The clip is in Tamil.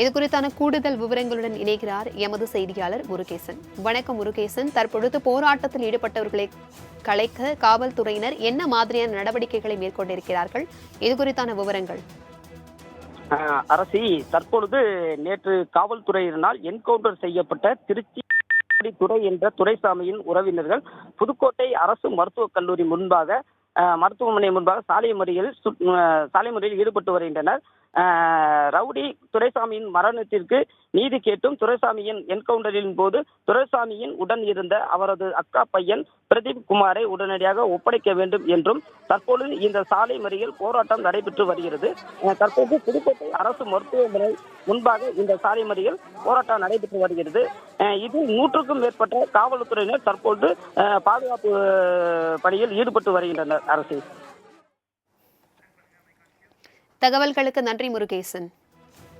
இது குறித்தான கூடுதல் விவரங்களுடன் இணைகிறார் எமது செய்தியாளர் முருகேசன். வணக்கம் முருகேசன். தற்பொழுது போராட்டத்தில் ஈடுபட்டவர்களை கலைக்க காவல்துறையினர் என்ன மாதிரியான நடவடிக்கைகளை மேற்கொண்டிருக்கிறார்கள்? இது குறித்தான விவரங்கள். ஆஹ் அரசி தற்பொழுது நேற்று காவல்துறையினால் என்கவுண்டர் செய்யப்பட்ட திருச்சி துறை என்ற துரைசாமியின் உறவினர்கள் புதுக்கோட்டை அரசு மருத்துவக் கல்லூரி முன்பாக மருத்துவமனை முன்பாக சாலை முறையில் சாலை முறையில் ஈடுபட்டு வருகின்றனர். ரவுடி துரைசாமியின் மரணத்திற்கு நீதி கேட்டும் துரைசாமியின் என்கவுண்டரின் போது துரைசாமியின் உடன் இருந்த அவரது அக்கா பையன் பிரதீப் குமாரை உடனடியாக ஒப்படைக்க வேண்டும் என்றும் தற்பொழுது இந்த சாலை மறியல் போராட்டம் நடைபெற்று வருகிறது. தற்போது புதுக்கோட்டை அரசு மருத்துவமனை முன்பாக இந்த சாலை மறியல் போராட்டம் நடைபெற்று வருகிறது. இதில் நூற்றுக்கும் மேற்பட்ட காவல்துறையினர் தற்போது பாதுகாப்பு பணியில் ஈடுபட்டு வருகின்றனர் அரசு. தகவல்களுக்கு நன்றி முருகேசன்.